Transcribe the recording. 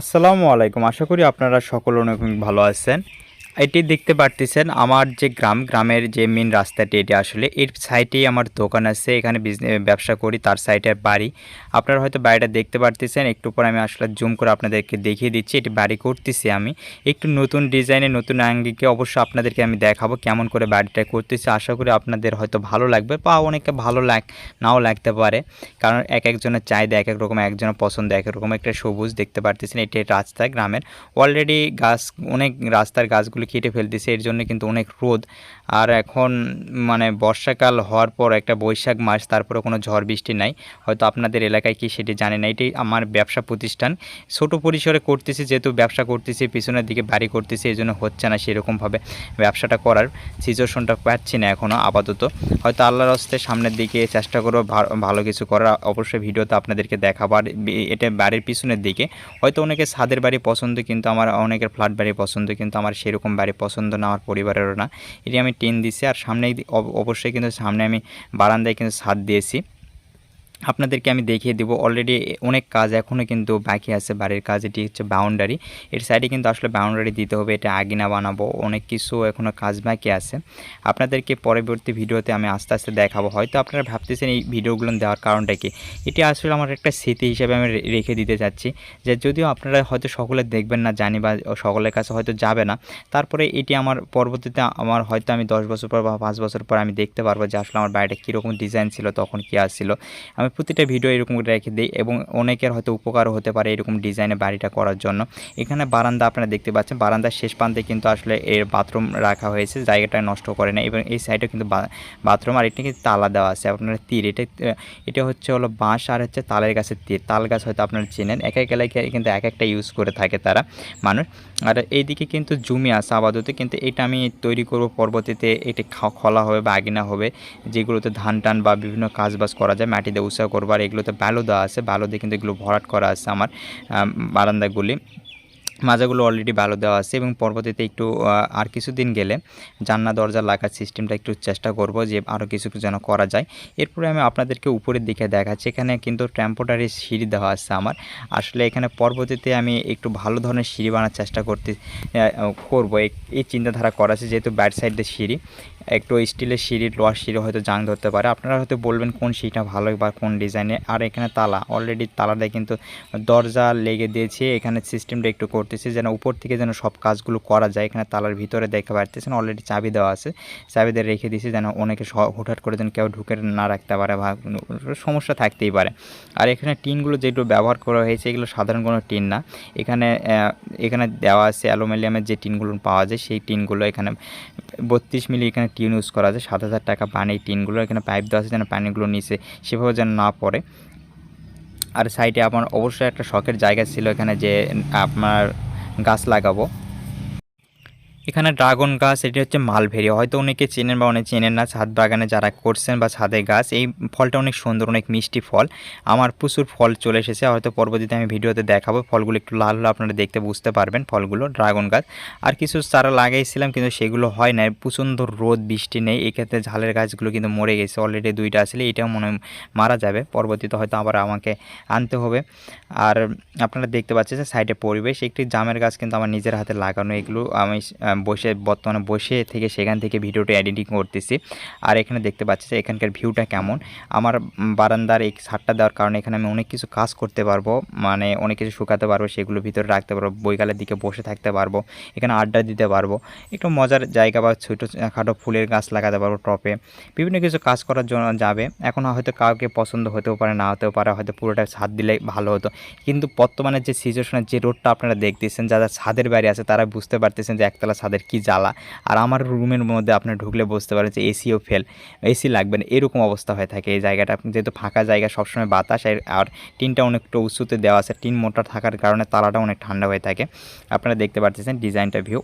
আসসালামু আলাইকুম। আশা করি আপনারা সকল অনেক ভালো আছেন। এটি দেখতে পারতেছেন আমার যে গ্রাম, গ্রামের যে মেন রাস্তাটি এটি আসলে। এর সাইডেই আমার দোকান আছে, এখানে ব্যবসা করি, তার সাইডে বাড়ি। আপনারা হয়তো বাড়িটা দেখতে পারতেছেন, একটু পর আমি আসলে জুম করে আপনাদেরকে দেখিয়ে দিচ্ছি, এটি বাড়ি করতেছি আমি। একটু নতুন ডিজাইনে নতুন আঙ্গিকে অবশ্য আপনাদেরকে আমি দেখাবো, কেমন করে বাড়িটা করতেছি। আশা করি আপনাদের হয়তো ভালো লাগবে বা অনেকে ভালো লাগ, নাও লাগতে পারে। কারণ এক একজনের চাহিদা এক এক রকম, একজনের পছন্দ এক এক রকম। একটা সবুজ দেখতে পারতেছেন, এটি রাস্তা, গ্রামের। অলরেডি গাছ, অনেক রাস্তার গাছগুলো কেটে ফেলতেছে, এর জন্য কিন্তু অনেক রোদ। আর এখন মানে বর্ষাকাল হওয়ার পর একটা বৈশাখ মাস, তারপরে কোনো ঝড় বৃষ্টি নাই। হয়তো আপনাদের এলাকায় কি সেটি জানে না এটি আমার ব্যবসা প্রতিষ্ঠান। ছোট পরিসরে করতেছি, যেহেতু ব্যবসা করতেছি, পিছনের দিকে বাড়ি করতেছি, এই জন্য হচ্ছে না সেরকমভাবে ব্যবসাটা করার সিচুয়েশনটা পাচ্ছি না এখনও আপাতত। হয়তো আল্লাহর হস্তে সামনের দিকে চেষ্টা করব ভালো কিছু করার। অবশ্যই ভিডিওতে আপনাদেরকে দেখাবার এটা বাড়ির পিছনের দিকে। হয়তো অনেকে ছাদের বাড়ি পছন্দ, কিন্তু আমার অনেকের ফ্ল্যাট বাড়ি পছন্দ, কিন্তু আমার সেরকম বাড়ি পছন্দ না, আমার পরিবারেরও না। এটি আমি টিন দিছি আর সামনেই অবশ্যই কিন্তু সামনে আমি বারান্দায় কিন্তু ছাদ দিয়েছি। আপনাদেরকে আমি দেখিয়ে দেবো। অলরেডি অনেক কাজ এখনও কিন্তু বাকি আছে বাড়ির কাজ। এটি হচ্ছে বাউন্ডারি এর সাইডে কিন্তু আসলে বাউন্ডারি দিতে হবে। এটা আগিনা বানাবো। অনেক কিছু এখনও কাজ বাকি আছে। আপনাদেরকে পরবর্তী ভিডিওতে আমি আস্তে আস্তে দেখাবো। হয়তো আপনারা ভাবতেছেন এই ভিডিওগুলো দেওয়ার কারণটা কি? এটি আসলে আমার একটা স্মৃতি হিসেবে আমি রেখে দিতে চাচ্ছি যে যদিও আপনারা হয়তো সকলে দেখবেন না, জানি বা সকলের কাছে হয়তো যাবে না। তারপরে এটি আমার পরবর্তীতে আমার হয়তো আমি দশ বছর পর বা পাঁচ বছর পর আমি দেখতে পারব যে আসলে আমার বাড়িটা কীরকম ডিজাইন ছিল, তখন কী আসছিল আমি প্রতিটা ভিডিও এরকম রেখে দিই এবং অনেকের হয়তো উপকারও হতে পারে এরকম ডিজাইনে বাড়িটা করার জন্য। এখানে বারান্দা আপনারা দেখতে পাচ্ছেন, বারান্দার শেষ প্রান্তে কিন্তু আসলে এর বাথরুম রাখা হয়েছে, জায়গাটা নষ্ট করে না এবং এই সাইডে কিন্তু বাথরুম আর এটা কিন্তু তালা দেওয়া আছে, আপনারা তীর, এটা এটা হচ্ছে হলো বাঁশ আর হচ্ছে তালের গাছের তীর। তাল গাছ হয়তো আপনারা চেনেন, এক এক এলাকায় কিন্তু এক একটা ইউজ করে থাকে তারা মানুষ। আর এইদিকে কিন্তু জমি আছে আপাতত, কিন্তু এটা আমি তৈরি করব পরবর্তীতে, এটি খোলা হবে বা আগিনা হবে, যেগুলোতে ধান টান বা বিভিন্ন কাজ বাজ করা যায়, মাটিতে উৎসাহ করব আর এগুলোতে ভ্যালু দেওয়া আছে ভ্যালু দিয়ে কিন্তু এগুলো ভরাট করা আছে আমার আম, বারান্দাগুলি। মাজাগুলো অলরেডি ভালো দেওয়া আছে এবং পরবর্তীতে একটু আর কিছুদিন গেলে জান্না দরজা লাগার সিস্টেমটা একটু চেষ্টা করব যে আরও কিছু যেন করা যায়। এরপরে আমি আপনাদেরকে উপরের দিকে দেখাচ্ছি, এখানে কিন্তু টেম্পোটারি সিঁড়ি দেওয়া আছে আমার। আসলে এখানে পরবর্তীতে আমি একটু ভালো ধরনের সিঁড়ি বানার চেষ্টা করতে করব। এই চিন্তাধারা করা আছে যেহেতু ব্যাড সাইড দিয়ে সিঁড়ি, একটু স্টিলের সিঁড়ি, লোহার সিঁড়ি হয়তো জাং ধরতে পারে। আপনারা হয়তো বলবেন কোন সিঁড়িটা ভালো বা কোন ডিজাইনে আর এখানে তালা অলরেডি তালাটা কিন্তু দরজা লেগে দিয়েছে, এখানে সিস্টেমটা একটু করতেছি যেন উপর থেকে যেন সব কাজগুলো করা যায়। এখানে তালার ভিতরে দেখতে পারতেছেন অলরেডি চাবি দেওয়া আছে। চাবি দিয়ে রেখে দিয়েছি যেন অনেকে হুটহাট করে যেন কেউ ঢুকে না রাখতে পারে বা সমস্যা থাকতেই পারে। আর এখানে টিনগুলো যেগুলো ব্যবহার করা হয়েছে, এগুলো সাধারণ কোনো টিন না। এখানে এখানে দেওয়া আছে অ্যালুমিনিয়ামের যে টিনগুলো পাওয়া যায়, সেই টিনগুলো এখানে বত্রিশ মিলি এখানে টিন ইউজ করা আছে সাত হাজার টাকা পানি টিনগুলো এখানে পাইপ দেওয়া আছে যেন পানিগুলো নিচে সেভাবে যেন না পড়ে। আর সাইডে আমার অবশ্যই একটা শখের জায়গা ছিল এখানে যে আপনার গাছ লাগাবো। এখানে ড্রাগন গাছ, এটি হচ্ছে মালভেরি হয়তো অনেকে চেনেন বা অনেকে চেনেন না, ছাদ বাগানে যারা করছেন বা ছাদে গাছ, এই ফলটা অনেক সুন্দর, অনেক মিষ্টি ফল। আমার প্রচুর ফল চলে এসেছে, হয়তো পরবর্তীতে আমি ভিডিওতে দেখাবো। ফলগুলো একটু লাল লাল আপনারা দেখতে বুঝতে পারবেন, ফলগুলো, ড্রাগন গাছ। আর কিছু চারা লাগাইছিলাম, কিন্তু সেগুলো হয় না প্রচণ্ড রোদ, বৃষ্টি নেই, এক্ষেত্রে ঝালের গাছগুলো কিন্তু মরে গেছে। অলরেডি দুইটা আসলে এটাও মনে মারা যাবে। পরবর্তীতে হয়তো আবার আমাকে আনতে হবে। আর আপনারা দেখতে পাচ্ছেন যে সাইডে পরিবেশ, একটি জামের গাছ কিন্তু আমার নিজের হাতে লাগানো, এগুলো আমি বসে, বর্তমানে বসে থেকে সেখান থেকে ভিডিওটা এডিটিং করতেছি। আর এখানে দেখতে পাচ্ছি এখানকার ভিউটা কেমন। আমার বারান্দার এই ছাদটা দেওয়ার কারণে এখানে আমি অনেক কিছু কাজ করতে পারব মানে অনেক কিছু শুকাতে পারব, সেগুলো ভিতরে রাখতে পারব, বৈকালের দিকে বসে থাকতে পারব, এখানে আড্ডা দিতে পারব। একটু মজার জায়গা বা ছোটো খাটো ফুলের গাছ লাগাতে পারব টপে। বিভিন্ন কিছু কাজ করার জন্য যাবে। এখন হয়তো কাউকে পছন্দ হতেও পারে, না হতেও পারে, হয়তো পুরোটা ছাদ দিলে ভালো হতো। কিন্তু বর্তমানে যে সিচুয়েশনের যে রোডটা আপনারা দেখতেছেন, যারা ছাদের বাইরে আছে, তারা বুঝতে পারতেছেন যে একতলা ছাদের কি জ্বালা? আর আমার রুমের মধ্যে আপনার ঢুকলে বুঝতে পারেন যে এসিও ফেল এসি লাগবে না, এরকম অবস্থা হয়ে থাকে এই জায়গাটা। আপনি যেহেতু ফাঁকা জায়গা, সবসময় বাতাস আর- টিনটা অনেকটা উঁচুতে দেওয়া আছে, টিন মোটা থাকার কারণে তালাটা অনেক ঠান্ডা হয়ে থাকে। আপনারা দেখতে পাচ্ছেন ডিজাইনটা ভিউ